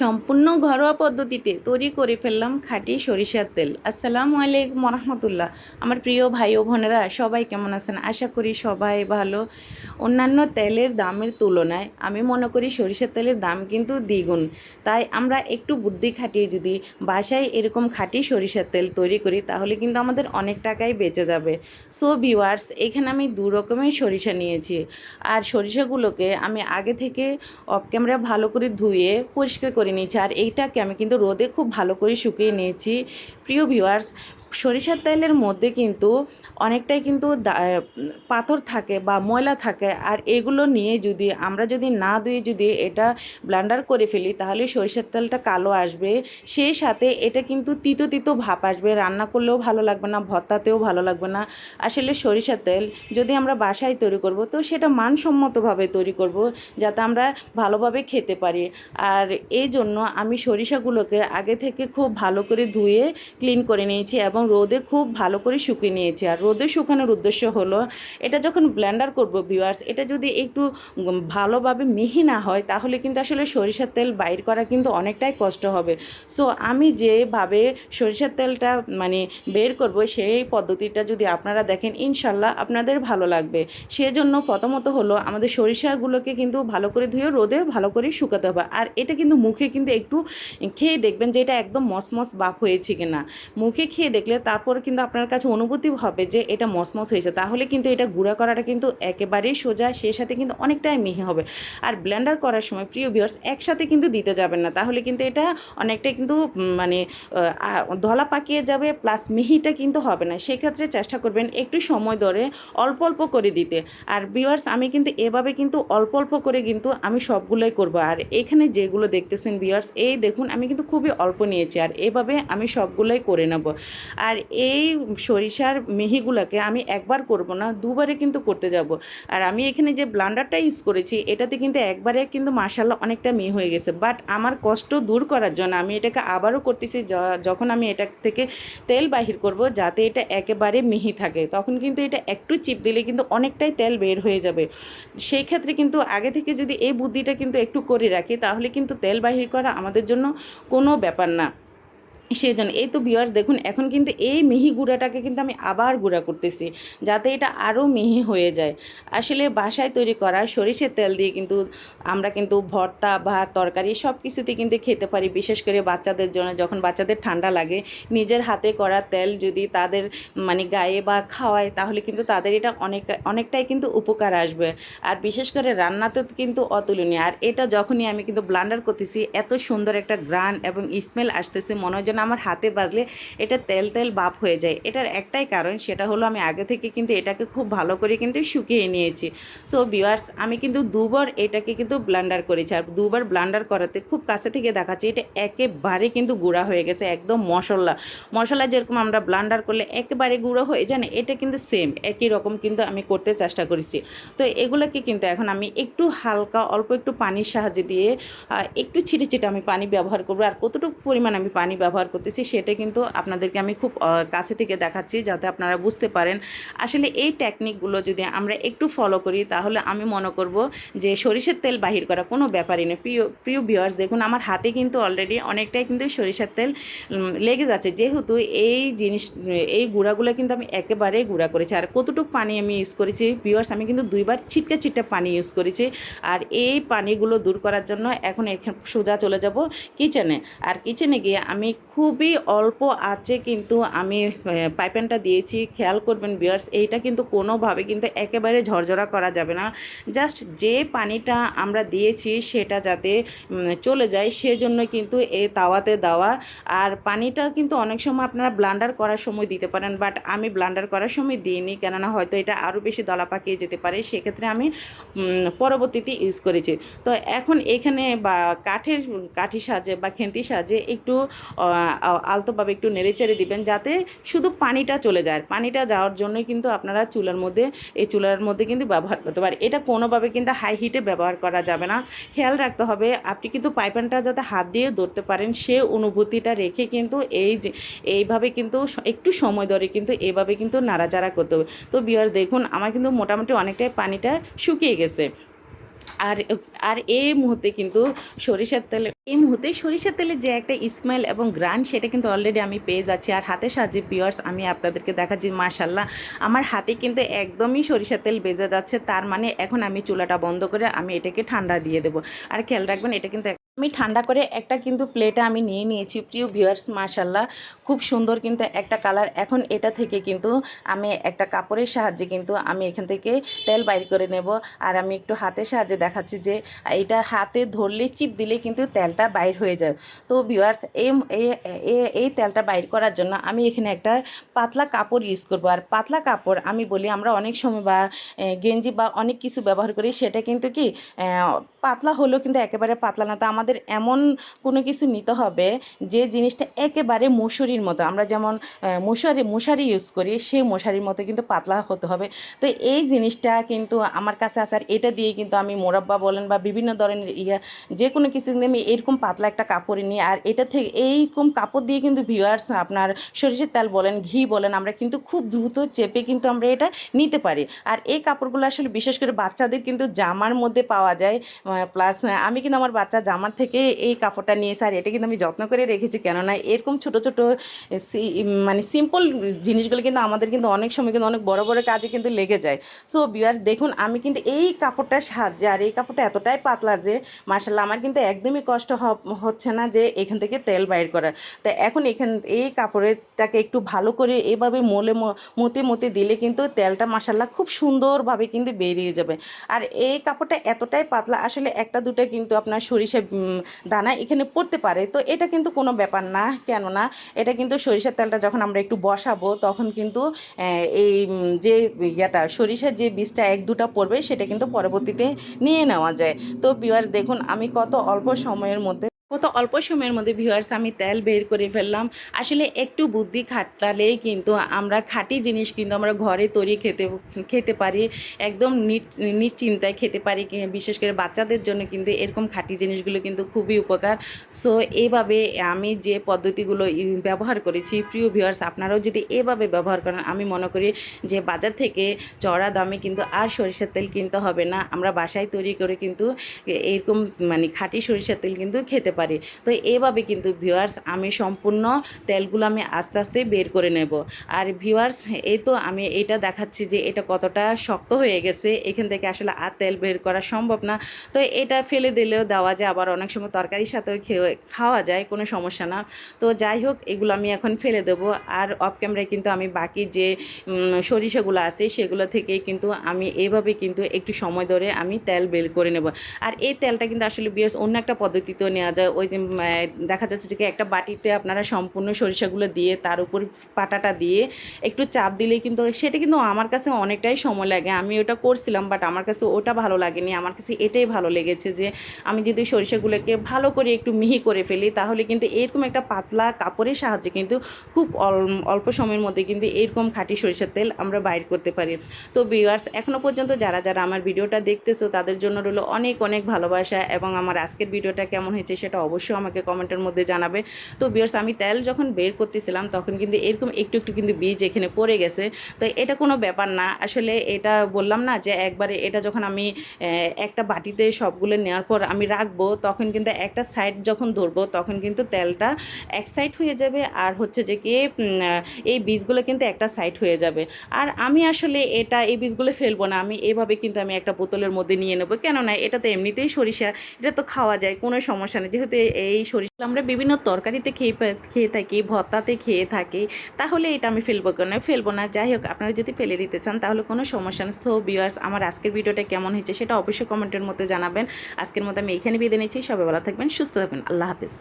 সম্পূর্ণ ঘরোয়া পদ্ধতিতে তৈরি করে ফেললাম খাঁটি সরিষার তেল। আসসালামু আলাইকুম রহমতুল্লাহ আমার প্রিয় ভাই ও বোনেরা, সবাই কেমন আছেন? আশা করি সবাই ভালো। অন্যান্য তেলের দামের তুলনায় আমি মনে করি সরিষার তেলের দাম কিন্তু দ্বিগুণ। তাই আমরা একটু বুদ্ধি খাটিয়ে যদি বাসায় এরকম খাঁটি সরিষার তেল তৈরি করি, তাহলে কিন্তু আমাদের অনেক টাকাই বেঁচে যাবে। সো ভিওয়ার্স এখানে আমি দু রকমের সরিষা নিয়েছি। আর সরিষাগুলোকে আমি আগে থেকে অফ ক্যামেরা ভালো করে ধুয়ে পরিষ্কার করে নিয়েছি। আর এইটাকে আমি কিন্তু রোদে খুব ভালো করে শুকিয়ে নিয়েছি। প্রিয় ভিউয়ার্স সরিষার তেলের মধ্যে কিন্তু অনেকটাই কিন্তু পাথর থাকে বা ময়লা থাকে। আর এগুলো নিয়ে যদি, আমরা যদি না ধুয়ে যদি এটা ব্লান্ডার করে ফেলি, তাহলে সরিষার তেলটা কালো আসবে। সেই সাথে এটা কিন্তু তিতো তিতো ভাপ আসবে। রান্না করলেও ভালো লাগবে না, ভর্তাতেও ভালো লাগবে না। আসলে সরিষার তেল যদি আমরা বাসায় তৈরি করব, তো সেটা মানসম্মতভাবে তৈরি করব, যাতে আমরা ভালোভাবে খেতে পারি। আর এই জন্য আমি সরিষাগুলোকে আগে থেকে খুব ভালো করে ধুয়ে, ক্লিন করে নিয়েছি এবং রোদে খুব ভালো করে শুকিয়ে নিয়েছি। আর রোদে শুকানোর উদ্দেশ্য হলো, এটা যখন ব্লেন্ডার করব ভিউয়ার্স এটা যদি একটু ভালোভাবে মিহি না হয়, তাহলে কিন্তু আসলে সরিষার তেল বাইর করা কিন্তু অনেকটাই কষ্ট হবে। সো আমি যেভাবে সরিষার তেলটা মানে বের করব, সেই পদ্ধতিটা যদি আপনারা দেখেন, ইনশাল্লাহ আপনাদের ভালো লাগবে। সেজন্য প্রথমত হলো, আমাদের সরিষাগুলোকে কিন্তু ভালো করে ধুয়ে রোদে ভালো করে শুকাতে হবে। আর এটা কিন্তু মুখে কিন্তু একটু খেয়ে দেখবেন যে এটা একদম মসমস বাপ হয়েছে কিনা। মুখে খেয়ে দেখলে তারপর কিন্তু আপনার কাছে অনুভূতি হবে যে এটা মসমস হয়েছে। তাহলে কিন্তু এটা গুঁড়া করাটা কিন্তু একেবারেই সোজা, সেই সাথে কিন্তু অনেকটাই মিহি হবে। আর ব্লেন্ডার করার সময় প্রিয় ভিউয়ার্স একসাথে কিন্তু দিতে যাবেন না। তাহলে কিন্তু এটা অনেকটাই কিন্তু মানে ধলা পাকিয়ে যাবে প্লাস মিহিটা কিন্তু হবে না। সেক্ষেত্রে চেষ্টা করবেন একটু সময় ধরে অল্প অল্প করে দিতে। আর ভিউয়ার্স আমি কিন্তু এভাবে কিন্তু অল্প অল্প করে কিন্তু আমি সবগুলোই করব। আর এখানে যেগুলো দেখতেছেন ভিউয়ার্স এই দেখুন, আমি কিন্তু খুবই অল্প নিয়েছি। আর এভাবে আমি সবগুলোই করে নেব। আর এই সরিষার মিহিগুলোকে আমি একবার করব না, দুবারে কিন্তু করতে যাব। আর আমি এখানে যে ব্লান্ডারটা ইউজ করেছি, এটাতে কিন্তু একবারে কিন্তু মাসাল্লাহ অনেকটা মিহি হয়ে গেছে। বাট আমার কষ্ট দূর করার জন্য আমি এটাকে আবারও করতেছি যখন আমি এটা থেকে তেল বাহির করব, যাতে এটা একেবারে মিহি থাকে। তখন কিন্তু এটা একটু চিপ দিলে কিন্তু অনেকটাই তেল বের হয়ে যাবে। সেই ক্ষেত্রে কিন্তু আগে থেকে যদি এই বুদ্ধিটা কিন্তু একটু করে রাখি, তাহলে কিন্তু তেল বাহির করা আমাদের জন্য কোনো ব্যাপার না। সেই জন্য। এই তো ভিউয়ার্স দেখুন, এখন কিন্তু এই মিহি গুঁড়াটাকে কিন্তু আমি আবার গুঁড়া করতেছি, যাতে এটা আরও মিহি হয়ে যায়। আসলে বাসায় তৈরি করা সরিষের তেল দিয়ে কিন্তু আমরা কিন্তু ভর্তা ভাত তরকারি সব কিছুতে কিন্তু খেতে পারি, বিশেষ করে বাচ্চাদের জন্য। যখন বাচ্চাদের ঠান্ডা লাগে, নিজের হাতে করা তেল যদি তাদের মানে গায়ে বা খাওয়ায়, তাহলে কিন্তু তাদের এটা অনেক, অনেকটাই কিন্তু উপকার আসবে। আর বিশেষ করে রান্নাতে কিন্তু অতুলনীয়। আর এটা যখনই আমি কিন্তু ব্লান্ডার করতেছি, এত সুন্দর একটা গ্রান এবং স্মেল আসতেছে, মনে হয় যেন আমার হাতে বাজলে এটা তেল তেল বাপ হয়ে যায়। এটার একটাই কারণ, সেটা হলো আমি আগে থেকে কিন্তু এটাকে খুব ভালো করে কিন্তু শুকিয়ে নিয়েছি। সো বিওয়ার্স আমি কিন্তু দুবার এটাকে কিন্তু ব্লান্ডার করেছি। আর দুবার ব্লান্ডার করাতে খুব কাছে থেকে দেখাচ্ছি, এটা একেবারে কিন্তু গুঁড়া হয়ে গেছে, একদম মশলা। মশলা যেরকম আমরা ব্লান্ডার করলে একেবারে গুঁড়ো হয়ে যায় না, এটা কিন্তু সেম একই রকম কিন্তু আমি করতে চেষ্টা করেছি। তো, এগুলোকে কিন্তু এখন আমি একটু হালকা, অল্প একটু পানির সাহায্যে দিয়ে একটু ছিটে ছিটে আমি পানি ব্যবহার করব। আর কতটুকু পরিমাণ আমি পানি ব্যবহার করতেছি, সেটা কিন্তু আপনাদেরকে আমি খুব কাছে থেকে দেখাচ্ছি যাতে আপনারা বুঝতে পারেন। আসলে এই টেকনিকগুলো যদি আমরা একটু ফলো করি, তাহলে আমি মনে করব যে সরিষার তেল বাহির করা কোনো ব্যাপারই না। প্রিয় প্রিয় ভিউয়ার্স দেখুন আমার হাতে কিন্তু অলরেডি অনেকটাই কিন্তু সরিষার তেল লেগে যাচ্ছে। যেহেতু এই জিনিস, এই গুঁড়াগুলো কিন্তু আমি একেবারে গুঁড়া করেছি। আর কতটুক পানি আমি ইউজ করেছি ভিউয়ার্স আমি কিন্তু দুইবার ছিটকা ছিটকা পানি ইউজ করেছি। আর এই পানিগুলো দূর করার জন্য এখন এখানে সোজা চলে যাব কিচেনে আর কিচেনে গিয়ে আমি খুবই অল্প আছে কিন্তু আমি পাইপেনটা দিয়েছি। খেয়াল করবেন বিয়ার্স এইটা কিন্তু কোনোভাবে কিন্তু একেবারে ঝরঝরা করা যাবে না। জাস্ট যে পানিটা আমরা দিয়েছি সেটা যাতে চলে যায়, সেজন্য কিন্তু এ তাওয়াতে দেওয়া। আর পানিটা কিন্তু অনেক সময় আপনারা ব্লান্ডার করার সময় দিতে পারেন বাট আমি ব্লান্ডার করার সময় দিইনি, কেননা হয়তো এটা আরও বেশি দলা পাকিয়ে যেতে পারে। সেক্ষেত্রে আমি পরবর্তীতে ইউজ করেছি। তো এখন এখানে বা কাঠের, কাঠি সাজে বা খেন্তি সাজে একটু আলতোভাবে একটু নেড়েচেড়ে দিবেন যাতে শুধু পানিটা চলে যায়। পানিটা যাওয়ার জন্য কিন্তু আপনারা চুলার মধ্যে, এই চুলার মধ্যে কিন্তু ব্যবহার করতে পারেন। এটা কোনোভাবে কিন্তু হাই হিটে ব্যবহার করা যাবে না। খেয়াল রাখতে হবে, আপনি কিন্তু পাইপানটা যাতে হাত দিয়ে ধরতে পারেন, সে অনুভূতিটা রেখে কিন্তু এই যে, এইভাবে কিন্তু একটু সময় ধরে কিন্তু এইভাবে কিন্তু নাড়াচাড়া করতে হবে। তো বিয়ার দেখুন, আমার কিন্তু মোটামুটি অনেকটাই পানিটা শুকিয়ে গেছে। আর আর এই মুহূর্তে কিন্তু সরিষার তেলে এই মুহূর্তে সরিষার তেলের যে একটা স্মেল এবং গ্রান সেটা কিন্তু অলরেডি আমি পেয়ে যাচ্ছি। আর হাতের সাহায্যে পিওয়ার্স আমি আপনাদেরকে দেখাচ্ছি মাশাল্লাহ আমার হাতে কিন্তু একদমই সরিষার তেল বেজে যাচ্ছে। তার মানে এখন আমি চুলাটা বন্ধ করে আমি এটাকে ঠান্ডা দিয়ে দেবো। আর খেয়াল রাখবেন, এটা কিন্তু আমি ঠান্ডা করে একটা কিন্তু প্লেটে আমি নিয়ে নিয়েছি। প্রিয় ভিউয়ার্স মাশাল্লাহ খুব সুন্দর কিন্তু একটা কালার এখন এটা থেকে কিন্তু আমি একটা কাপড়ের সাহায্যে কিন্তু আমি এখান থেকে তেল বাইর করে নেব। আর আমি একটু হাতের সাহায্যে দেখাচ্ছি যে, এটা হাতে ধরলে, চিপ দিলে কিন্তু তেলটা বাইর হয়ে যায়। তো ভিউয়ার্স এই, এই- তেলটা বাইর করার জন্য আমি এখানে একটা পাতলা কাপড় ইউজ করব। আর পাতলা কাপড় আমি বলি আমরা অনেক সময় বা গেঞ্জি বা অনেক কিছু ব্যবহার করি, সেটা কিন্তু কি পাতলা হলেও কিন্তু একেবারে পাতলা না। তো আমাদের এমন কোনো কিছু নিতে হবে যে জিনিসটা একেবারে মশুরির মতো। আমরা যেমন মশারি মশারি ইউজ করি, সেই মশারির মতো কিন্তু পাতলা হতে হবে। তো এই জিনিসটা কিন্তু আমার কাছে আসার এটা দিয়ে কিন্তু আমি মোরাব্বা বলেন বা বিভিন্ন ধরনের ইয়া, যে কোনো কিছু কিন্তু আমি এরকম পাতলা একটা কাপড় নিই। আর এটা থেকে এইরকম কাপড় দিয়ে কিন্তু ভিউয়ার্স আপনার সরিষার তেল বলেন, ঘি বলেন, আমরা কিন্তু খুব দ্রুত চেপে কিন্তু আমরা এটা নিতে পারি। আর এই কাপড়গুলো আসলে বিশেষ করে বাচ্চাদের কিন্তু জামার মধ্যে পাওয়া যায়। প্লাস আমি কিন্তু আমার বাচ্চা জামার থেকে এই কাপড়টা নিয়েছি আর এটা কিন্তু আমি যত্ন করে রেখেছি। কেননা এরকম ছোট ছোট মানে সিম্পল জিনিসগুলো কিন্তু আমাদের কিন্তু অনেক সময় কিন্তু অনেক বড় বড় কাজে কিন্তু লেগে যায়। সো বিয়ার্স দেখুন, আমি কিন্তু এই কাপড়টার সাহায্যে আর এই কাপড়টা এতটাই পাতলা যে মার্শাল্লাহ আমার কিন্তু একদমই কষ্ট হচ্ছে না যে, এখান থেকে তেল বাইর করা। তা এখন এখান, এই কাপড়েরটাকে একটু ভালো করে এভাবে মোলে মতে মতে দিলে কিন্তু তেলটা মাসাল্লাহ খুব সুন্দরভাবে কিন্তু বেরিয়ে যাবে। আর এই কাপড়টা এতটাই পাতলা, আসলে একটা দুটো কিন্তু আপনার সরিষা দানা এখানে পড়তে পারে। তো এটা কিন্তু কোনো ব্যাপার না কেননা এটা কিন্তু সরিষার তেলটা যখন আমরা একটু বসাবো, তখন কিন্তু এই যে ইয়াটা, সরিষার যে বীজটা এক দুটা পড়বে, সেটা কিন্তু পরবর্তীতে নিয়ে নেওয়া যায়। তো বিওয়ার্স দেখুন, আমি কত অল্প সময়ের মধ্যে কত অল্প সময়ের মধ্যে ভিউয়ার্স আমি তেল বের করে ফেললাম। আসলে একটু বুদ্ধি খাটালেই কিন্তু আমরা খাঁটি জিনিস কিন্তু আমরা ঘরে তৈরি খেতে খেতে পারি, একদম নিশ্চিন্তায় খেতে পারি বিশেষ করে বাচ্চাদের জন্য কিন্তু এরকম খাঁটি জিনিসগুলো কিন্তু খুবই উপকার। সো এইভাবে আমি যে পদ্ধতিগুলো ব্যবহার করেছি, প্রিয় ভিউয়ার্স আপনারাও যদি এভাবে ব্যবহার করেন, আমি মনে করি যে বাজার থেকে চড়া দামে কিন্তু আর সরিষার তেল কিনতে হবে না। আমরা বাসায় তৈরি করে কিন্তু এরকম মানে খাঁটি সরিষার তেল কিন্তু খেতে পারি। তো এভাবে কিন্তু ভিউয়ার্স আমি সম্পূর্ণ তেলগুলো আমি আস্তে আস্তে বের করে নেব। আর ভিউয়ার্স এই তো আমি এটা দেখাচ্ছি যে এটা কতটা শক্ত হয়ে গেছে। এখান থেকে আসলে আর তেল বের করা সম্ভব না। তো এটা ফেলে দিলেও দেওয়া যায়, আবার অনেক সময় তরকারির সাথেও খেয়ে, খাওয়া যায়, কোনো সমস্যা না। তো যাই হোক, এগুলো আমি এখন ফেলে দেবো। আর অফ ক্যামেরায় কিন্তু আমি বাকি যে সরিষাগুলো আছে, সেগুলো থেকে কিন্তু আমি এভাবে কিন্তু একটু সময় ধরে আমি তেল বের করে নেব। আর এই তেলটা কিন্তু আসলে বিয়ার্স অন্য একটা পদ্ধতিতেও নেওয়া যায়। ওই দেখা যাচ্ছে যে একটা বাটিতে আপনারা সম্পূর্ণ সরিষাগুলো দিয়ে, তার উপর পাটাটা দিয়ে একটু চাপ দিলেই কিন্তু সেটা কিন্তু আমার কাছে অনেকটাই সময় লাগে। আমি ওটা করছিলাম বাট আমার কাছে ওটা ভালো লাগেনি। আমার কাছে এটাই ভালো লেগেছে যে, আমি যদি সরিষাগুলোকে ভালো করে একটু মিহি করে ফেলি, তাহলে কিন্তু এরকম একটা পাতলা কাপড়ের সাহায্যে কিন্তু খুব অল- অল্প সময়ের মধ্যে কিন্তু এরকম খাঁটি সরিষার তেল আমরা বাইর করতে পারি। তো ভিউয়ার্স এখনও পর্যন্ত যারা যারা আমার ভিডিওটা দেখতেছো, তাদের জন্য রইল অনেক অনেক ভালোবাসা এবং আমার আজকের ভিডিওটা কেমন হয়েছে সেটা অবশ্যই আমাকে কমেন্টের মধ্যে জানাবে। তো ভিউয়ার্স আমি তেল যখন বের করতেছিলাম, তখন কিন্তু এরকম একটু একটু কিন্তু বীজ এখানে পড়ে গেছে। তো এটা কোনো ব্যাপার না। আসলে এটা বললাম না যে একবারে এটা যখন আমি একটা বাটিতে সবগুলো নেওয়ার পর আমি রাখব, তখন কিন্তু একটা সাইড যখন ধরবো, তখন কিন্তু তেলটা এক সাইড হয়ে যাবে আর হচ্ছে যে কি এই বীজগুলো কিন্তু একটা সাইড হয়ে যাবে। আর আমি আসলে এটা, এই বীজগুলো ফেলব না। আমি এভাবে কিন্তু আমি একটা বোতলের মধ্যে নিয়ে নেব। কেননা এটা তো এমনিতেই সরিষা, এটা তো খাওয়া যায়, কোনো সমস্যা নেই। যেহেতু এই সরিষা আমরা বিভিন্ন তরকারিতে খেয়ে খেয়ে থাকি ভত্তাতে খেয়ে থাকি, তাহলে এটা আমি ফেলব কেন? ফেলব না। যাই হোক, আপনারা যদি ফেলে দিতে চান, তাহলে কোনো সমস্যা নেই। তো ভিউয়ার্স আমার আজকের ভিডিওটা কেমন হয়েছে সেটা অবশ্যই কমেন্টের মধ্যে জানাবেন। আজকের মতো আমি এখানে বিদায় নিচ্ছি। সবাই ভালো থাকবেন, সুস্থ থাকবেন। আল্লাহ হাফিজ।